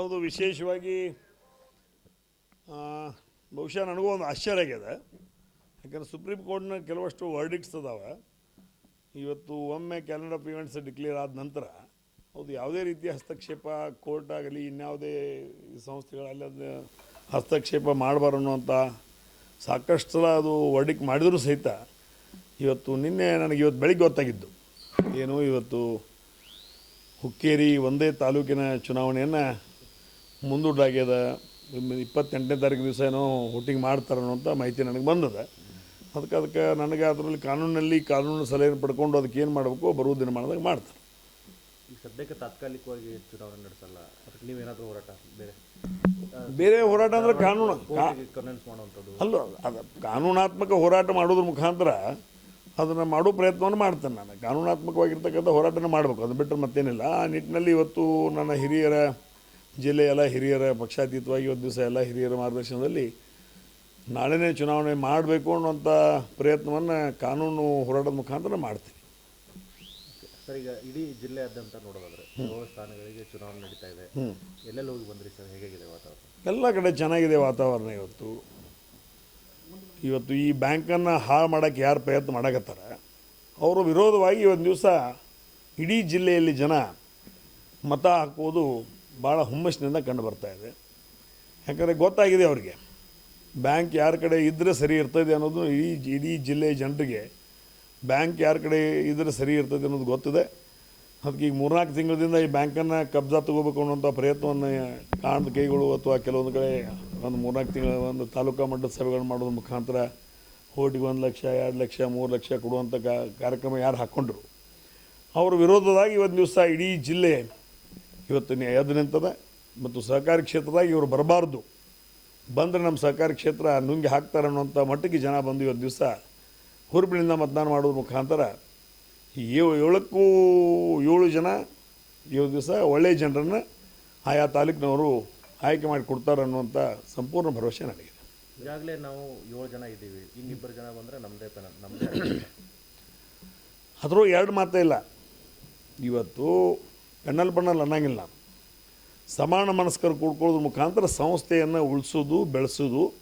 ಹೌದು, ವಿಶೇಷವಾಗಿ ಬಹುಶಃ ನನಗೂ ಒಂದು ಆಶ್ಚರ್ಯ ಆಗಿದೆ. ಯಾಕಂದ್ರೆ ಸುಪ್ರೀಂ ಕೋರ್ಟ್ನ ಕೆಲವಷ್ಟು ವರ್ಡಿಕ್ಸ್ ಅದಾವೆ. ಇವತ್ತು ಒಮ್ಮೆ ಕ್ಯಾಲೆಂಡರ್ ಆಫ್ ಇವೆಂಟ್ಸ್ ಡಿಕ್ಲೇರ್ ಆದ ನಂತರ ಅದು ಯಾವುದೇ ರೀತಿಯ ಹಸ್ತಕ್ಷೇಪ ಕೋರ್ಟ್ ಆಗಲಿ, ಇನ್ಯಾವುದೇ ಸಂಸ್ಥೆಗಳಲ್ಲಿ ಅದು ಹಸ್ತಕ್ಷೇಪ ಮಾಡಬಾರ ಅನ್ನುವಂಥ ಸಾಕಷ್ಟು ಸಲ ಅದು ವರ್ಡಿಕ್ ಮಾಡಿದರೂ ಸಹಿತ ಇವತ್ತು ನಿನ್ನೆ ನನಗೆ ಇವತ್ತು ಬೆಳಿಗ್ಗೆ ಗೊತ್ತಾಗಿದ್ದು. ಏನು, ಇವತ್ತು ಹುಕ್ಕೇರಿ ಒಂದೇ ತಾಲೂಕಿನ ಚುನಾವಣೆಯನ್ನು ಮುಂದೂಡಲಾಗ್ಯದ ಇಪ್ಪತ್ತೆಂಟನೇ ತಾರೀಕು ದಿವಸ ಏನೋ ವೋಟಿಂಗ್ ಮಾಡ್ತಾರೆ ಅಂತ ಮಾಹಿತಿ ನನಗೆ ಬಂದದ. ಅದಕ್ಕೆ ಅದಕ್ಕೆ ನನಗೆ ಅದರಲ್ಲಿ ಕಾನೂನಲ್ಲಿ ಕಾನೂನು ಸಲಹೆ ಪಡ್ಕೊಂಡು ಅದಕ್ಕೆ ಏನು ಮಾಡಬೇಕು ಬರುವ ದಿನಮಾನದಾಗ ಮಾಡ್ತಾರೆ. ಈಗ ಸದ್ಯಕ್ಕೆ ತಾತ್ಕಾಲಿಕವಾಗಿ ಚುನಾವಣೆ ನಡೆಸಲ್ಲ ಅದಕ್ಕೆ ನೀವೇನಾದರೂ ಹೋರಾಟ ಬೇರೆ? ಬೇರೆ ಹೋರಾಟ ಅಂದರೆ ಕಾನೂನು. ಕನ್ವಿನ್ಸ್ ಮಾಡುವಂಥದ್ದು. ಅಲ್ಲ ಅದು ಕಾನೂನಾತ್ಮಕ ಹೋರಾಟ ಮಾಡೋದ್ರ ಮುಖಾಂತರ ಅದನ್ನು ಮಾಡೋ ಪ್ರಯತ್ನವನ್ನು ಮಾಡ್ತೇನೆ ನಾನು. ಕಾನೂನಾತ್ಮಕವಾಗಿರ್ತಕ್ಕಂಥ ಹೋರಾಟನ ಮಾಡಬೇಕು. ಅದು ಬಿಟ್ಟರೆ ಮತ್ತೇನಿಲ್ಲ. ಆ ನಿಟ್ಟಿನಲ್ಲಿ ಇವತ್ತು ನನ್ನ ಹಿರಿಯರ ಜಿಲ್ಲೆಯ ಎಲ್ಲ ಹಿರಿಯರ ಪಕ್ಷಾತೀತವಾಗಿ ಒಂದು ದಿವಸ ಎಲ್ಲ ಹಿರಿಯರ ಮಾರ್ಗದರ್ಶನದಲ್ಲಿ ನಾಳೆನೇ ಚುನಾವಣೆ ಮಾಡಬೇಕು ಅನ್ನುವಂಥ ಪ್ರಯತ್ನವನ್ನು ಕಾನೂನು ಹೋರಾಟದ ಮುಖಾಂತರ ಮಾಡ್ತೀನಿ ಸರ್ ಈಗ ಇಡೀ ಜಿಲ್ಲೆಯಾದ್ಯಂತ ನೋಡೋದಾದ್ರೆ ಏಳು ಸ್ಥಾನಗಳಿಗೆ ಚುನಾವಣೆ ನಡೀತಾ ಇದೆ. ಎಲ್ಲೆಲ್ಲಿ ಹೋಗಿ ಬಂದ್ರಿ ಸರ್? ಹೇಗಿದೆ ವಾತಾವರಣ? ಎಲ್ಲ ಕಡೆ ಚೆನ್ನಾಗಿದೆ ವಾತಾವರಣ ಇವತ್ತು. ಇವತ್ತು ಈ ಬ್ಯಾಂಕನ್ನು ಹಾಳು ಮಾಡೋಕ್ಕೆ ಯಾರು ಪ್ರಯತ್ನ ಮಾಡಕತ್ತಾರ? ಅವರು ವಿರೋಧವಾಗಿ ಒಂದು ದಿವಸ ಇಡೀ ಜಿಲ್ಲೆಯಲ್ಲಿ ಜನ ಮತ ಹಾಕೋದು ಭಾಳ ಹುಮ್ಮಸ್ಸಿನಿಂದ ಕಂಡು ಬರ್ತಾ ಇದೆ. ಯಾಕಂದರೆ ಗೊತ್ತಾಗಿದೆ ಅವರಿಗೆ. ಬ್ಯಾಂಕ್ ಯಾರ ಕಡೆ ಇದ್ದರೆ ಸರಿ ಇರ್ತದೆ ಅನ್ನೋದು ಇಡೀ ಇಡೀ ಜಿಲ್ಲೆಯ ಜನರಿಗೆ ಬ್ಯಾಂಕ್ ಯಾರ ಕಡೆ ಇದ್ದರೆ ಸರಿ ಇರ್ತದೆ ಅನ್ನೋದು ಗೊತ್ತಿದೆ. ಅದಕ್ಕೆ ಈಗ ಮೂರ್ನಾಲ್ಕು ತಿಂಗಳಿಂದ ಈ ಬ್ಯಾಂಕನ್ನು ಕಬ್ಜಾ ತಗೋಬೇಕು ಅನ್ನೋಂಥ ಪ್ರಯತ್ನವನ್ನು ಕಾಣದ ಕೈಗಳು ಅಥವಾ ಕೆಲವೊಂದು ಕಡೆ ಒಂದು ಮೂರ್ನಾಲ್ಕು ತಿಂಗಳ ಒಂದು ತಾಲೂಕಾ ಮಟ್ಟದ ಸಭೆಗಳನ್ನು ಮಾಡೋದ್ರ ಮುಖಾಂತರ ಓಟಿಗೆ ಒಂದು ಲಕ್ಷ, ಎರಡು ಲಕ್ಷ, ಮೂರು ಲಕ್ಷ ಕೊಡುವಂಥ ಕಾರ್ಯಕ್ರಮ ಯಾರು ಹಾಕ್ಕೊಂಡ್ರು. ಅವ್ರ ವಿರೋಧವಾಗಿ ಇವತ್ತು ದಿವಸ ಇಡೀ ಜಿಲ್ಲೆ ಇವತ್ತು ನೀ ಎದ್ದು ನಿಂತದ? ಮತ್ತು ಸಹಕಾರಿ ಕ್ಷೇತ್ರದಾಗ ಇವರು ಬರಬಾರ್ದು. ಬಂದರೆ ನಮ್ಮ ಸಹಕಾರಿ ಕ್ಷೇತ್ರ ನುಂಗಿ ಹಾಕ್ತಾರೆ ಅನ್ನೋಂಥ ಮಟ್ಟಿಗೆ ಜನ ಬಂದು ಇವತ್ತು ದಿವಸ ಹುರುಪಿನಿಂದ ಮತದಾನ ಮಾಡೋದ್ರ ಮುಖಾಂತರ ಏಳು ಏಳಕ್ಕೂ ಏಳು ಜನ ಇವತ್ತು ದಿವಸ ಒಳ್ಳೆಯ ಜನರನ್ನು ಆಯಾ ತಾಲೂಕಿನವರು ಆಯ್ಕೆ ಮಾಡಿ ಕೊಡ್ತಾರೆ ಅನ್ನುವಂಥ ಸಂಪೂರ್ಣ ಭರವಸೆ ನನಗೆ ಈಗಾಗಲೇ ನಾವು ಏಳು ಜನ ಇದ್ದೀವಿ. ಇನ್ನಿಬ್ಬರು ಜನ ಬಂದರೆ ನಮ್ಮದೇ ತನ ನಮ್ಮದೇ ಅದ್ರೂ ಎರಡು ಮಾತೇ ಇಲ್ಲ. ಇವತ್ತು ಪೆನ್ನಲ್ ಬಣ್ಣಲ್ಲಿ ಅನ್ನಂಗಿಲ್ಲ. ನಾನು ಸಮಾನ ಮನಸ್ಕರು ಕೂಡ್ಕೊಳ್ಳೋದ್ರ ಮುಖಾಂತರ ಸಂಸ್ಥೆಯನ್ನು ಉಳಿಸೋದು, ಬೆಳೆಸೋದು,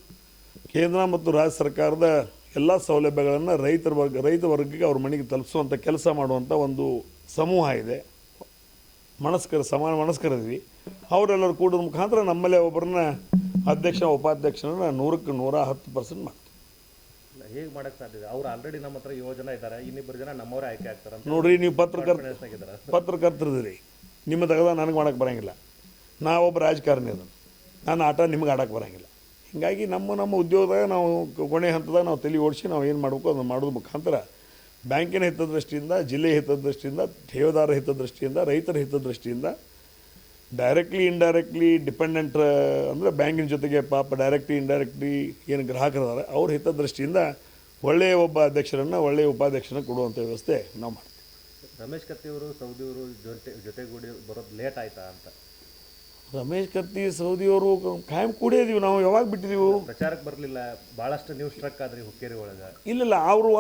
ಕೇಂದ್ರ ಮತ್ತು ರಾಜ್ಯ ಸರ್ಕಾರದ ಎಲ್ಲ ಸೌಲಭ್ಯಗಳನ್ನು ರೈತರ ವರ್ಗ, ರೈತ ವರ್ಗಕ್ಕೆ ಅವ್ರ ಮನೆಗೆ ತಲುಪಿಸುವಂಥ ಕೆಲಸ ಮಾಡುವಂಥ ಒಂದು ಸಮೂಹ ಇದೆ. ಮನಸ್ಕರ, ಸಮಾನ ಮನಸ್ಕರಿದ್ವಿ. ಅವರೆಲ್ಲರೂ ಕೂಡೋದ್ರ ಮುಖಾಂತರ ನಮ್ಮಲ್ಲೇ ಒಬ್ಬರನ್ನ ಅಧ್ಯಕ್ಷ, ಉಪಾಧ್ಯಕ್ಷರನ್ನ ನೂರಕ್ಕೆ ನೂರ ಹತ್ತು ಪರ್ಸೆಂಟ್ ಮಾಡ್ತೀವಿ. ಹೇಗೆ ಮಾಡಕ್ ಸಾಧ್ಯ ಇದೆ? ಅವ್ರು ಆಲ್ರೆಡಿ ನಮ್ಮ ಹತ್ರ ಯೋಜನೆ ಜನ ಇದ್ದಾರೆ ಇನ್ನಿಬ್ಬರು ಜನ ನಮ್ಮವರೇ ಆಯ್ಕೆ ಆಗ್ತಾರೆ ಅಂತ ನೋಡ್ರಿ ನೀವು ಪತ್ರಕರ್ತ confidence ಆಗಿದ್ದಾರೆ? ಪತ್ರಕರ್ತರಿದ್ದೀರಿ. ನಿಮ್ಮ ತೆಗೆದ ನನಗೆ ಬರಂಗಿಲ್ಲ. ಬರೋಂಗಿಲ್ಲ ಒಬ್ಬ ರಾಜಕಾರಣಿ ಅದನ್ನು ನಾನು ಆಟ ನಿಮ್ಗೆ ಆಡೋಕ್ಕೆ ಬರೋಂಗಿಲ್ಲ. ಹೀಗಾಗಿ ನಮ್ಮ ನಮ್ಮ ಉದ್ಯೋಗದಾಗ ನಾವು ಕೊನೆ ಹಂತದಾಗ ನಾವು ತಲೆ ಓಡಿಸಿ ನಾವು ಏನು ಮಾಡಬೇಕು ಅದನ್ನು ಮಾಡೋದ್ರ ಮುಖಾಂತರ ಬ್ಯಾಂಕಿನ ಹಿತದೃಷ್ಟಿಯಿಂದ ಜಿಲ್ಲೆಯ ಹಿತದೃಷ್ಟಿಯಿಂದ ಠೇವದಾರ ಹಿತದೃಷ್ಟಿಯಿಂದ ರೈತರ ಹಿತದೃಷ್ಟಿಯಿಂದ ಡೈರೆಕ್ಟ್ಲಿ ಇಂಡೈರೆಕ್ಟ್ಲಿ ಡಿಪೆಂಡೆಂಟ್ ಅಂದರೆ ಬ್ಯಾಂಕಿನ ಜೊತೆಗೆ ಪಾಪ ಡೈರೆಕ್ಟ್ಲಿ ಇಂಡೈರೆಕ್ಟ್ಲಿ ಏನು ಗ್ರಾಹಕರಿದ್ದಾರೆ ಅವ್ರ ಹಿತದೃಷ್ಟಿಯಿಂದ ಒಳ್ಳೆಯ ಒಬ್ಬ ಅಧ್ಯಕ್ಷರನ್ನು ಒಳ್ಳೆಯ ಉಪಾಧ್ಯಕ್ಷರನ್ನು ಕೊಡುವಂಥ ವ್ಯವಸ್ಥೆ ನಾವು ಮಾಡ್ತೀವಿ. ರಮೇಶ್ ಕತ್ತಿಯವರು ಸೌದಿಯವರು ಜೊತೆ ಜೊತೆಗೂಡಿ ಬರೋದು ಲೇಟ್ ಆಯ್ತಾ ಅಂತ? ರಮೇಶ್ ಕತ್ತಿ ಸೌದಿಯವರು ಕಾಯಂ ಇದೀವಿ ನಾವು ಯಾವಾಗ ಬಿಟ್ಟಿದ್ದೀವಿ ಪ್ರಚಾರಕ್ಕೆ ಬರಲಿಲ್ಲ ಭಾಳಷ್ಟು ನ್ಯೂಸ್ ಸ್ಟ್ರಕ್ ಆದ್ರಿ ಹುಕ್ಕೇರಿ ಒಳಗೆ. ಇಲ್ಲಿಲ್ಲ ಅವರು